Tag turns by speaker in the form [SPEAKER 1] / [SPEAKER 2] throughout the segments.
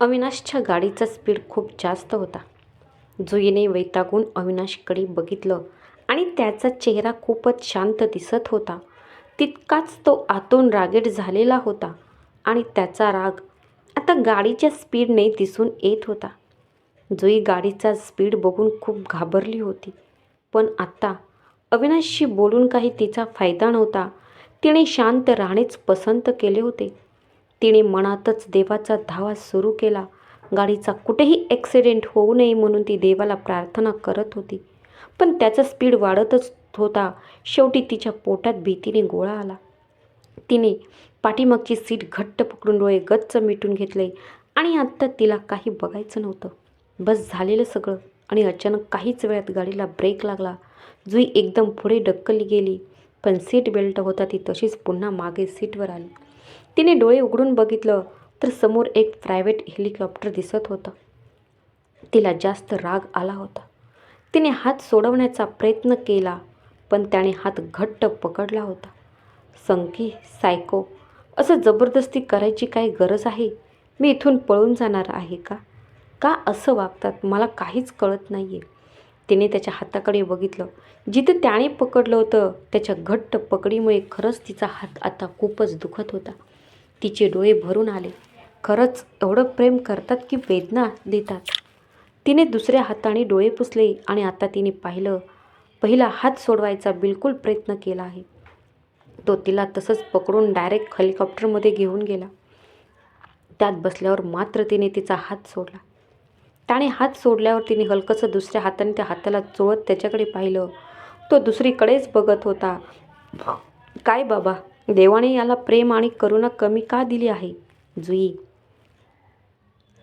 [SPEAKER 1] अविनाशच्या गाडीचा स्पीड खूप जास्त होता. जुईने वैतागून अविनाशकडे बघितलं आणि त्याचा चेहरा खूपच शांत दिसत होता. तितकाच तो आतून रागीट झालेला होता आणि त्याचा राग आता गाडीच्या स्पीडने दिसून येत होता. जुई गाडीचा स्पीड बघून खूप घाबरली होती. पण आत्ता अविनाशशी बोलून काही तिचा फायदा नव्हता. तिने शांत राहणेच पसंत केले होते. तिने मनातच देवाचा धावा सुरू केला. गाडीचा कुठेही ॲक्सिडेंट होऊ नये म्हणून ती देवाला प्रार्थना करत होती. पण त्याचा स्पीड वाढतच होता. शेवटी तिच्या पोटात भीतीने गोळा आला. तिने पाठीमागची सीट घट्ट पकडून डोळे गच्च मिटून घेतले आणि आत्ता तिला काही बघायचं नव्हतं. बस झालेलं सगळं आणि अचानक काहीच वेळात गाडीला ब्रेक लागला. जुई एकदम पुढे ढकलली गेली. पण सीट बेल्ट होता ती तशीच पुन्हा मागे सीटवर आली. तिने डोळे उघडून बघितलं तर समोर एक प्रायव्हेट हेलिकॉप्टर दिसत होतं. तिला जास्त राग आला होता. तिने हात सोडवण्याचा प्रयत्न केला पण त्याने हात घट्ट पकडला होता. संकी सायको असं जबरदस्ती करायची काय गरज आहे? मी इथून पळून जाणार आहे का? का असं वागतात? मला काहीच कळत नाही आहे तिने त्याच्या हाताकडे बघितलं. जिथं त्याने पकडलं होतं त्याच्या घट्ट पकडीमुळे खरंच तिचा हात आता खूपच दुखत होता. तिचे डोळे भरून आले. खरंच एवढं प्रेम करतात की वेदना देतात. तिने दुसऱ्या हाताने डोळे पुसले आणि आता तिने पाहिलं पहिला हात सोडवायचा बिलकुल प्रयत्न केला आहे. तो तिला तसंच पकडून डायरेक्ट हेलिकॉप्टरमध्ये घेऊन गेला. त्यात बसल्यावर मात्र तिने तिचा हात सोडला. त्याने हात सोडल्यावर तिने हलकंसं दुसऱ्या हाताने त्या हाताला चोळत त्याच्याकडे पाहिलं. तो दुसरीकडेच बघत होता. काय बाबा देवाने याला प्रेम आणि करुणा कमी का दिली आहे? जुई.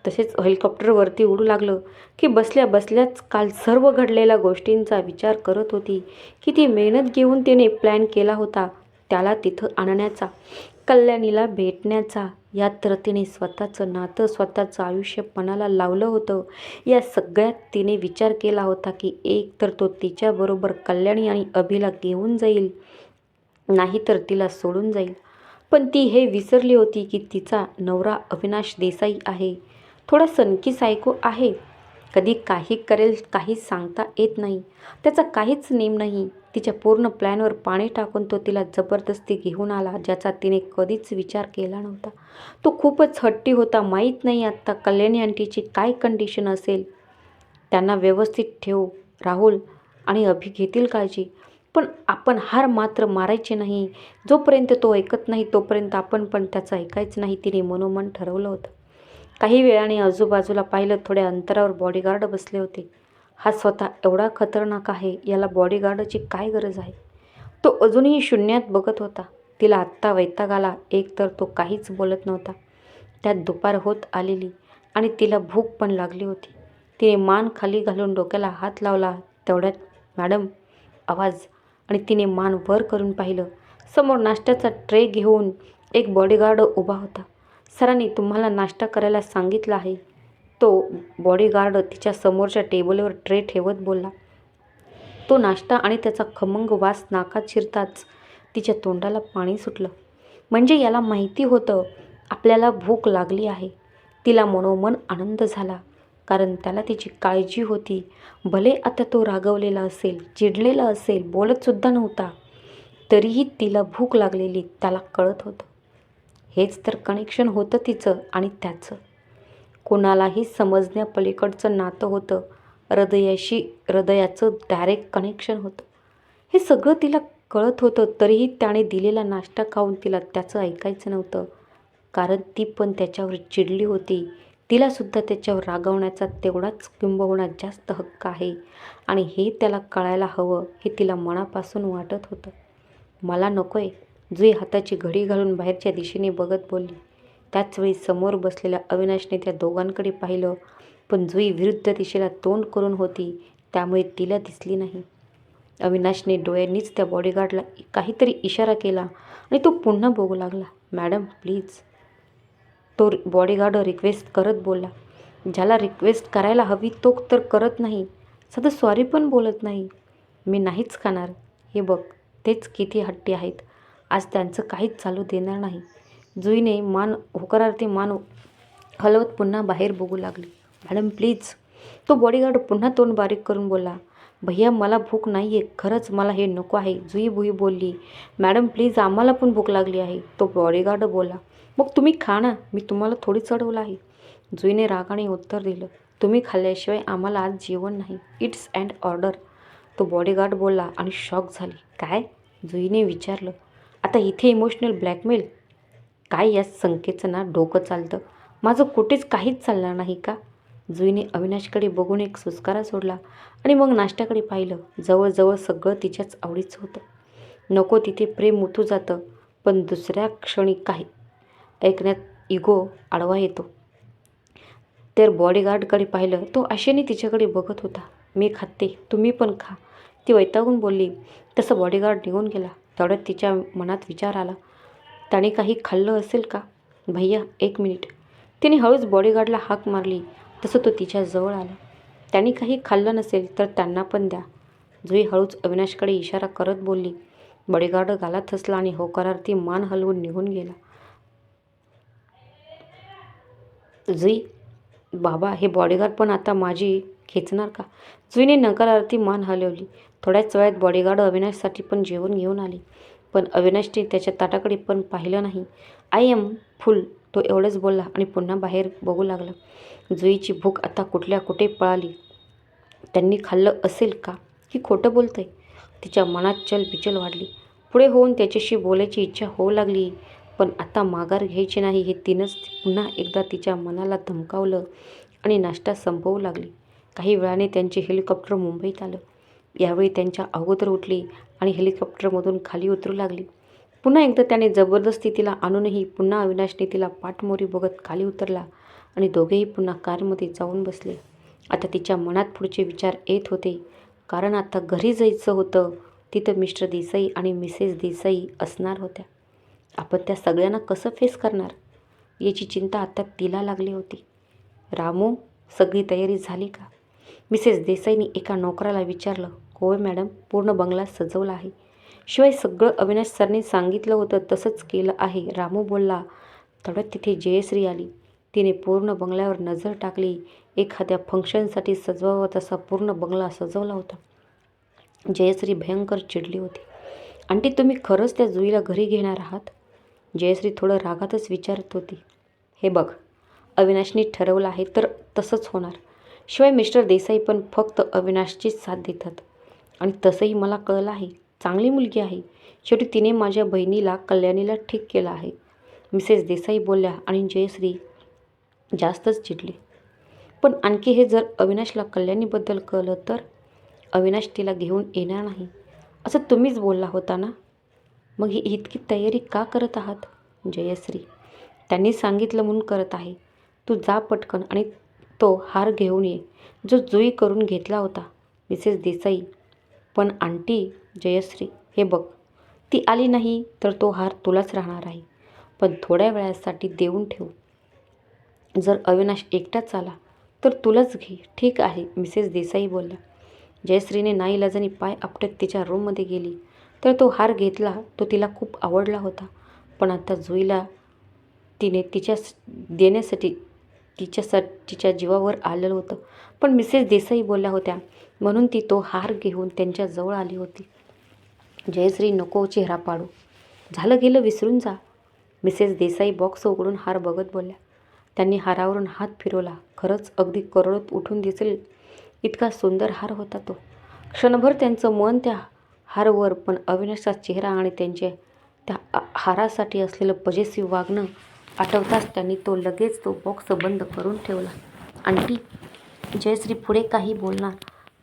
[SPEAKER 1] तसेच हेलिकॉप्टरवरती उडू लागलं की बसल्या बसल्याच काल सर्व घडलेल्या गोष्टींचा विचार करत होती किती मेहनत घेऊन तिने प्लॅन केला होता त्याला तिथं आणण्याचा कल्याणीला भेटण्याचा यात तर तिने स्वतःचं नातं स्वतःचं आयुष्य पणाला लावलं होतं. या सगळ्यात तिने विचार केला होता की एक तर तो तिच्याबरोबर कल्याणी आणि अभिला घेऊन जाईल. नाही तर तिला सोडून जाईल. पण ती हे विसरली होती की तिचा नवरा अविनाश देसाई आहे. थोडा सनकी सायको आहे. कधी काही करेल काही सांगता येत नाही. त्याचा काहीच नेम नाही. तिच्या पूर्ण प्लॅनवर पाणी टाकून तो तिला जबरदस्ती घेऊन आला ज्याचा तिने कधीच विचार केला नव्हता. तो खूपच हट्टी होता माहीत नाही आत्ता कल्याणी आंटीची काय कंडिशन असेल. त्यांना व्यवस्थित ठेव राहुल आणि अभि घेतील काळजी. पण आपण हार मात्र मारायचे नाही. जोपर्यंत तो ऐकत नाही तोपर्यंत आपण पण त्याचं ऐकायचं नाही तिने मनोमन ठरवलं होतं. काही वेळाने आजूबाजूला पाहिलं थोड्या अंतरावर बॉडीगार्ड बसले होते. हा स्वतः एवढा खतरनाक आहे याला बॉडीगार्डची काय गरज आहे? तो अजूनही शून्यात बघत होता. तिला आत्ता वैताग आला एक तर तो काहीच बोलत नव्हता. त्यात दुपार होत आलेली आणि तिला भूक पण लागली होती. तिने मान खाली घालून डोक्याला हात लावला. तेवढ्यात मॅडम आवाज आणि तिने मान वर करून पाहिलं. समोर नाश्त्याचा ट्रे घेऊन एक बॉडीगार्ड उभा होता. सरांनी तुम्हाला नाश्ता करायला सांगितलं आहे. तो बॉडीगार्ड तिच्या समोरच्या टेबलवर ट्रे ठेवत बोलला. तो नाश्ता आणि त्याचा खमंग वास नाकात शिरताच तिच्या तोंडाला पाणी सुटलं. म्हणजे याला माहिती होतं आपल्याला भूक लागली आहे. तिला मनोमन आनंद झाला. कारण त्याला तिची काळजी होती. भले आता तो रागवलेला असेल चिडलेला असेल बोलतसुद्धा नव्हता तरीही तिला भूक लागलेली त्याला कळत होतं. हेच तर कनेक्शन होतं तिचं आणि त्याचं. कोणालाही समजण्यापलीकडचं नातं होतं. हृदयाशी हृदयाचं डायरेक्ट कनेक्शन होतं. हे सगळं तिला कळत होतं तरीही त्याने दिलेला नाश्ता खाऊन तिला त्याचं ऐकायचं नव्हतं. कारण ती पण त्याच्यावर चिडली होती. तिलासुद्धा त्याच्यावर रागवण्याचा तेवढाच किंबहुना जास्त हक्क आहे. आणि हे त्याला कळायला हवं हे तिला मनापासून वाटत होतं. मला नको आहे जुई हाताची घडी घालून बाहेरच्या दिशेने बघत बोलली. त्याचवेळी समोर बसलेल्या अविनाशने त्या दोघांकडे पाहिलं. पण जुई विरुद्ध दिशेला तोंड करून होती त्यामुळे तिला दिसली नाही. अविनाशने डोळ्यांनीच त्या बॉडीगार्डला काहीतरी इशारा केला आणि तो पुन्हा बघू लागला मॅडम प्लीज. तो बॉडीगार्ड रिक्वेस्ट करत बोलला. ज्याला रिक्वेस्ट करायला हवी तो तर करत नाही. सध्या सॉरी पण बोलत नाही. मी नाहीच खाणार. हे बघ तेच किती हट्टी आहेत. आज त्यांचं काहीच चालू देणार नाही. जुईने मान होकारार्थी मान हलवत पुन्हा बाहेर बघू लागली. Madam please. तो बॉडीगार्ड पुन्हा तोंड बारीक करून बोलला. भैया मला भूक नाही आहे खरंच मला हे नको आहे. जुई भुई बोलली. मॅडम प्लीज आम्हाला पण भूक लागली आहे. तो बॉडीगार्ड बोला मग तुम्ही खा ना. मी तुम्हाला थोडी चढवलं आहे जुईने रागाने उत्तर दिलं. तुम्ही खाल्ल्याशिवाय आम्हाला आज जेवण नाही. It's and order. तो बॉडीगार्ड बोलला आणि शॉक झाली. काय? जुईने विचारलं. आता इथे इमोशनल ब्लॅकमेल? काय या संख्येचं ना डोकं चालतं? माझं कुठेच काहीच चालणार नाही का? जुईने अविनाशकडे बघून एक सुस्कारा सोडला आणि मग नाश्त्याकडे पाहिलं. जवळजवळ सगळं तिच्याच आवडीचं होतं. नको तिथे प्रेम उतू जातं पण दुसऱ्या क्षणी काही ऐकण्यात इगो आडवा येतो. तर बॉडीगार्डकडे पाहिलं तो आशेने तिच्याकडे बघत होता. मी खाते तुम्ही पण खा. ती वैतागून बोलली तसं बॉडीगार्ड निघून गेला. तेवढ्यात तिच्या मनात विचार आला त्याने काही खाल्लं असेल का? भैया एक मिनिट. तिने हळूच बॉडीगार्डला हाक मारली तसं तो तिच्या जवळ आला. त्याने काही खाल्लं नसेल तर त्यांना पण द्या. जुई हळूच अविनाशकडे इशारा करत बोलली बॉडीगार्ड गालात हसला आणि होकारार्थी मान हलवून निघून गेला. जुई बाबा हे बॉडीगार्ड पण आता माझी खेचणार का? जुईने नकारार्थी मान हलवली. थोड्याच वेळात बॉडीगार्ड अविनाशसाठी पण जेवण घेऊन आले. पण अविनाशने त्याच्या ताटाकडे पण पाहिलं नाही. आय एम फुल तो एवढंच बोलला आणि पुन्हा बाहेर बघू लागला. जुईची भूक आता कुठल्या कुठे पळाली? त्यांनी खाल्लं असेल का? की खोटं बोलतंय. तिच्या मनात चलबिचल वाढली. पुढे होऊन त्याच्याशी बोलायची इच्छा होऊ लागली. पण आता माघार घ्यायची नाही हे तिनंच पुन्हा एकदा तिच्या मनाला धमकावलं आणि नाश्ता संपवू लागली. काही वेळाने त्यांचे हेलिकॉप्टर मुंबईत आलं. यावेळी त्यांच्या अगोदर उठली आणि हेलिकॉप्टरमधून खाली उतरू लागली. पुन्हा एकदा त्याने जबरदस्ती तिला आणूनही पुन्हा अविनाशने तिला पाठमोरी बघत खाली उतरला आणि दोघेही पुन्हा कारमध्ये जाऊन बसले. आता तिच्या मनात पुढचे विचार येत होते. कारण आता घरी जायचं होतं तिथं मिस्टर देसाई आणि मिसेस देसाई असणार होत्या. आपण त्या सगळ्यांना कसं फेस करणार? याची चिंता आता तिला लागली होती. रामू सगळी तयारी झाली का? मिसेस देसाईनी एका नोकराला विचारलं होय मॅडम पूर्ण बंगला सजवला आहे. शिवाय सगळं अविनाश सरने सांगितलं होतं तसंच केलं आहे. रामू बोलला तेवढ्यात तिथे जयश्री आली. तिने पूर्ण बंगल्यावर नजर टाकली. एखाद्या फंक्शनसाठी सजवावा तसा पूर्ण बंगला सजवला होता. जयश्री भयंकर चिडली होती. आंटी तुम्ही खरंच त्या जुईला घरी घेणार आहात? जयश्री थोडं रागातच विचारत होती. हे बघ अविनाशनी ठरवलं आहे तर तसंच होणार. शिवाय मिस्टर देसाई पण फक्त अविनाशचीच साथ देतात. आणि तसंही मला कळलं आहे चांगली मुलगी आहे. शेवटी तिने माझ्या बहिणीला कल्याणीला ठीक केलं आहे. मिसेस देसाई बोलल्या आणि जयश्री जास्तच चिडली. पण आणखी हे जर अविनाशला कल्याणीबद्दल कळलं तर? अविनाश तिला घेऊन येणार नाही. असं तुम्हीच बोलला होता ना? मग ही इतकी तयारी का करत आहात? जयश्री त्यांनी सांगितलं म्हणून करत आहे. तू जा पटकन आणि तो हार घेऊन ये. जो जुई करून घेतला होता मिसेस देसाई. पण आंटी जयश्री हे बघ ती आली नाही तर तो हार तुलाच राहणार आहे. पण थोड्या वेळासाठी देऊन ठेव. जर अविनाश एकटाच आला तर तुलाच घे. ठीक आहे मिसेस देसाई बोलला. जयश्रीने नाईलाजाने पाय आपटत तिच्या रूममध्ये गेली. तर तो हार घेतला. तो तिला खूप आवडला होता. पण आता जुईला तिने तिच्या देण्यासाठी तिच्यासा तिच्या जीवावर आलेलं होतं. पण मिसेस देसाई बोलल्या होत्या. म्हणून ती तो हार घेऊन त्यांच्याजवळ आली होती. जयश्री नको चेहरा पाडू झालं गेलं विसरून जा. मिसेस देसाई बॉक्स उघडून हार बघत बोलल्या. त्यांनी हारावरून हात फिरवला. खरंच अगदी करोडत उठून दिसेल. इतका सुंदर हार होता तो. क्षणभर त्यांचं मन त्या हारवर पण अविनाशचा चेहरा आणि त्यांचे त्या हारासाठी असलेलं पजेसिव्ह वागणं आठवताच त्यांनी तो लगेच तो बॉक्स बंद करून ठेवला. आणखी जयश्री पुढे काही बोलणार.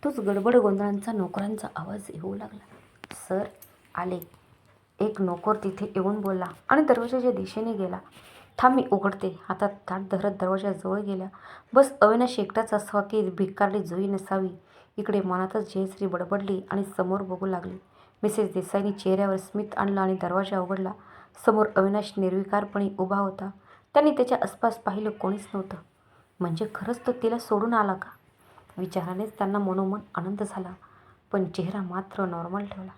[SPEAKER 1] तोच गडबड गोंधळांचा नोकरांचा आवाज येऊ लागला. सर आले. एक नोकर तिथे येऊन बोलला आणि दरवाजाच्या दिशेने गेला. थांब मी उघडते. हातात ताट धरत दरवाजाजवळ गेल्या. बस अविनाश एकटाच असावा की भिकारली जुई नसावी. इकडे मनातच जयश्री बडबडली आणि समोर बघू लागली. मिसेस देसाईंनी चेहऱ्यावर स्मित आणलं आणि दरवाजा उघडला. समोर अविनाश निर्विकारपणे उभा होता. त्यांनी त्याच्या आसपास पाहिलं कोणीच नव्हतं. म्हणजे खरंच तो तिला सोडून आला का? विचारानेच त्यांना मनोमन आनंद झाला पण चेहरा मात्र नॉर्मल ठेवला.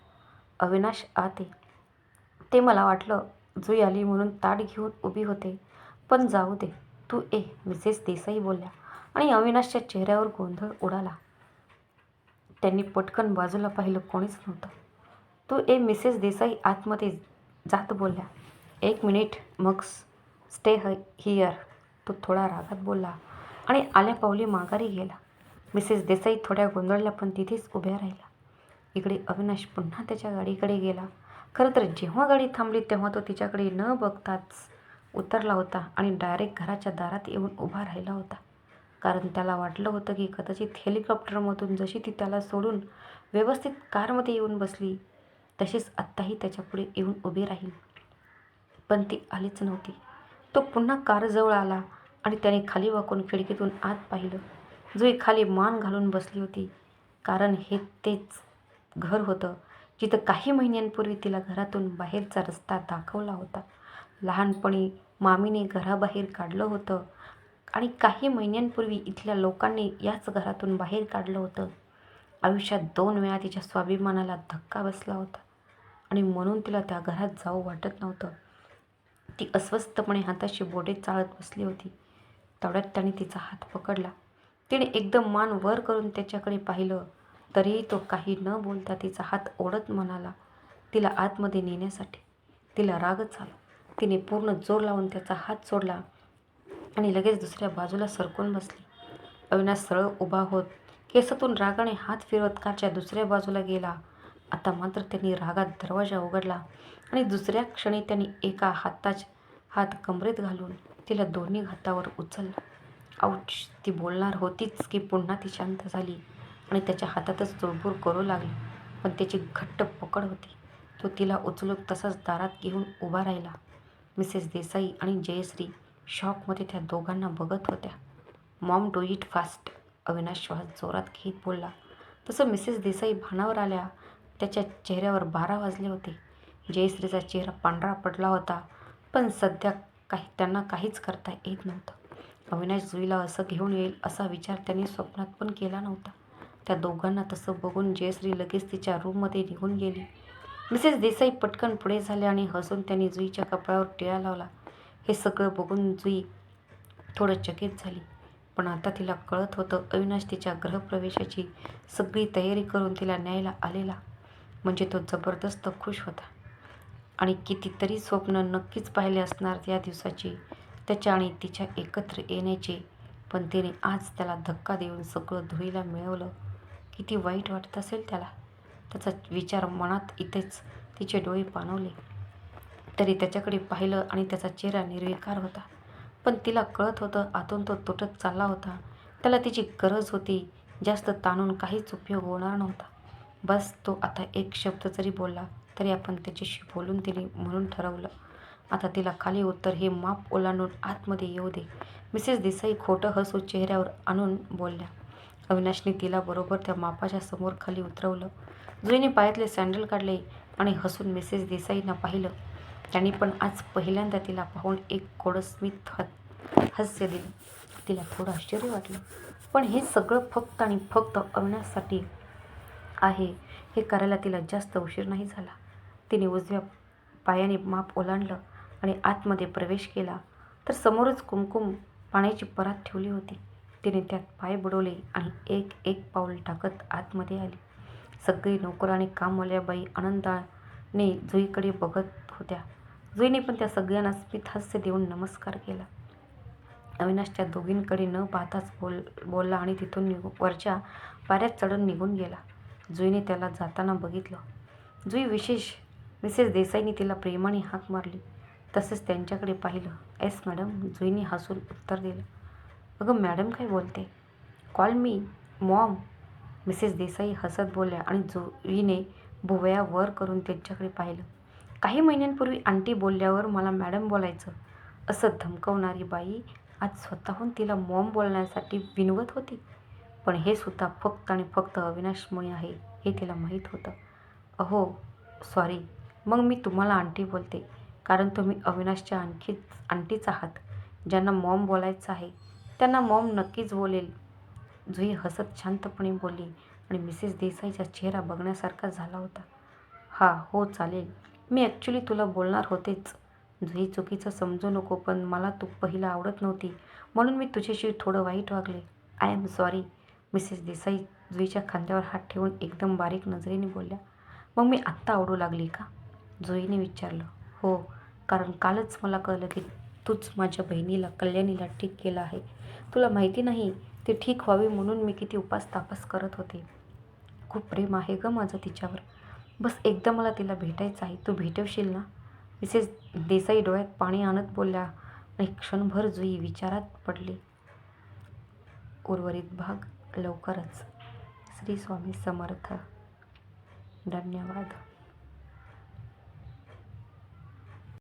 [SPEAKER 1] अविनाश आते ते मला वाटलं जुई आली म्हणून ताट घेऊन उभी होते. पण जाऊ दे तू ए मिसेस देसाई बोलल्या आणि अविनाशच्या चेहऱ्यावर गोंधळ उडाला. त्यांनी पटकन बाजूला पाहिलं कोणीच नव्हतं. तू ए मिसेस देसाई आतमध्ये जात बोलल्या एक मिनिट मग स्टे ह हियर तो थोडा रागात बोलला आणि आल्या पावली माघारी गेला. मिसेस देसाई थोड्या गोंधळल्या पण तिथेच उभ्या राहिला इकडे अविनाश पुन्हा त्याच्या गाडीकडे गेला. खरं तर जेव्हा गाडी थांबली तेव्हा तो तिच्याकडे न बघताच उतरला होता आणि डायरेक्ट घराच्या दारात येऊन उभा राहिला होता. कारण त्याला वाटलं होतं की कदाचित हेलिकॉप्टरमधून जशी ती त्याला सोडून व्यवस्थित कारमध्ये येऊन बसली तशीच आत्ताही त्याच्यापुढे येऊन उभी राहील. पण ती आलीच नव्हती. तो पुन्हा कारजवळ आला आणि त्याने खाली वाकून खिडकीतून आत पाहिलं. जुई खाली मान घालून बसली होती. कारण हे तेच घर होतं जिथं काही महिन्यांपूर्वी तिला घरातून बाहेरचा रस्ता दाखवला होता. लहानपणी मामीने घराबाहेर काढलं होतं. आणि काही महिन्यांपूर्वी इथल्या लोकांनी याच घरातून बाहेर काढलं होतं. आयुष्यात दोन वेळा तिच्या स्वाभिमानाला धक्का बसला होता. आणि म्हणून तिला त्या घरात जाऊ वाटत नव्हतं. ती अस्वस्थपणे हाताशी बोटे चाळत बसली होती. तेवढ्यात त्याने तिचा हात पकडला. तिने एकदम मान वर करून त्याच्याकडे पाहिलं. तरीही तो काही न बोलता तिचा हात ओढत म्हणाला तिला आतमध्ये नेण्यासाठी. तिला रागच आला. तिने पूर्ण जोर लावून त्याचा हात सोडला. आणि लगेच दुसऱ्या बाजूला सरकून बसली. अविनाश सरळ उभा होत केसातून रागाने हात फिरवत कारच्या दुसऱ्या बाजूला गेला. आता मात्र त्यांनी रागात दरवाजा उघडला आणि दुसऱ्या क्षणी त्यांनी एका हाताच हात कमरेत घालून तिला दोन्ही हातावर उचलला. आऊच ती बोलणार होतीच की पुन्हा ती शांत झाली आणि त्याच्या हातातच चुळबुळ करू लागली. पण त्याची घट्ट पकड होती. तो तिला उचलून तसाच दारात घेऊन उभा राहिला. मिसेस देसाई आणि जयश्री शॉकमध्ये त्या दोघांना बघत होत्या. Mom do it fast Avinash श्वास जोरात घेत बोलला. तसं मिसेस देसाई भानावर आल्या. त्याच्या चेहऱ्यावर बारा वाजले होते. जयश्रीचा चेहरा पांढरा पडला होता पण सध्या काही त्यांना काहीच करता येत नव्हतं. अविनाश जुईला असं घेऊन येईल असा विचार त्यांनी स्वप्नात पण केला नव्हता. त्या दोघांना तसं बघून जयश्री लगेच तिच्या रूममध्ये निघून गेली. मिसेस देसाई पटकन पुढे झाल्या आणि हसून त्यांनी जुईच्या कपड्यावर टिळा लावला. हे सगळं बघून जुई थोडं चकित झाली. पण आता तिला कळत होतं अविनाश तिच्या गृहप्रवेशाची सगळी तयारी करून तिला न्यायला आलेला म्हणजे तो जबरदस्त खुश होता. आणि कितीतरी स्वप्न नक्कीच पाहिले असणार त्या दिवसाची त्याच्या आणि तिच्या एकत्र येण्याचे. पण तिने आज त्याला धक्का देऊन सगळं धुईला मिळवलं. किती वाईट वाटत असेल त्याला. त्याचा विचार मनात इथेच तिचे डोळे पाणवले. तरी त्याच्याकडे पाहिलं आणि त्याचा चेहरा निर्विकार होता. पण तिला कळत होतं आतून तो तुटत चालला होता. त्याला तिची गरज होती. जास्त ताणून काहीच उपयोग होणार नव्हता. बस तो आता एक शब्द जरी बोलला तरी आपण त्याच्याशी बोलून तिने म्हणून ठरवलं. आता तिला खाली उत्तर हे माप ओलांडून आतमध्ये येऊ दे. मिसेस देसाई खोटं हसू चेहऱ्यावर आणून बोलल्या. अविनाशने तिला बरोबर त्या मापाच्या समोर खाली उतरवलं. जुईने पायातले सँडल काढले आणि हसून मिसेस देसाईंना पाहिलं. त्यांनी पण आज पहिल्यांदा तिला पाहून एक कोडस्मित हास्य दिले. तिला थोडं आश्चर्य वाटलं. पण हे सगळं फक्त आणि फक्त अविनाशसाठी आहे. हे करायला तिला जास्त उशीर नाही झाला. तिने उजव्या पायाने माप ओलांडलं आणि आतमध्ये प्रवेश केला. तर समोरच कुमकुम पाण्याची परात ठेवली होती. तिने त्यात पाय बुडवले आणि एक एक पाऊल टाकत आतमध्ये आली. सगळी नोकर आणि कामवाल्या बाई आनंदाने जुईकडे बघत होत्या. जुईने पण त्या सगळ्यांना स्मित हास्य देऊन नमस्कार केला. अविनाश त्या दोघींकडे न पाहताच बोल बोलला आणि तिथून निघू वरच्या पाऱ्यात चढून निघून गेला. जुईने त्याला जाताना बघितलं. जुई विशेष मिसेस देसाईने तिला प्रेमाने हाक मारली. तसेच त्यांच्याकडे पाहिलं. एस मॅडम जुईने हसून उत्तर दिलं. अगं मॅडम काय बोलते? कॉल मी मॉम. मिसेस देसाई हसत बोलल्या आणि जुईने भुवया वर करून त्यांच्याकडे पाहिलं. काही महिन्यांपूर्वी आंटी बोलल्यावर मला मॅडम बोलायचं. असं धमकवणारी बाई आज स्वतःहून तिला मॉम बोलण्यासाठी विनवत होती. पण हे सुद्धा फक्त आणि फक्त अविनाशमुळे आहे हे तिला माहीत होतं. अहो सॉरी मग मी तुम्हाला आंटी बोलते कारण तुम्ही अविनाशच्या आणखीच आंटीच आहात ज्यांना मॉम बोलायचं आहे. त्यांना मॉम नक्कीच बोलेल. जुई हसत शांतपणे बोलली आणि मिसेस देसाईचा चेहरा बघण्यासारखा झाला होता. हा हो चालेल. मी ॲक्च्युली तुला बोलणार होतेच. जुई चुकीचं समजू नको पण मला तू पहिला आवडत नव्हती. म्हणून मी तुझ्याशी थोडं वाईट वागले. I am sorry Mrs Desai जुईच्या खांद्यावर हात ठेवून एकदम बारीक नजरेने बोलल्या. मग मी आत्ता आवडू लागली का? जुईने विचारलं. हो कारण कालच मला कळलं की तूच माझ्या बहिणीला कल्याणीला ठीक केलं आहे. तुला माहिती नाही ती ठीक व्हावी म्हणून मी किती उपास तापास करत होते. खूप प्रेम आहे गं माझं तिच्यावर. बस एकदा मला तिला भेटायचं आहे. तू भेटवशील ना? मिसेस देसाई डोळ्यात पाणी आणत बोलल्या. आणि क्षणभर जुई विचारात पडली. उर्वरित भाग लवकरच. श्री स्वामी समर्थ. धन्यवाद.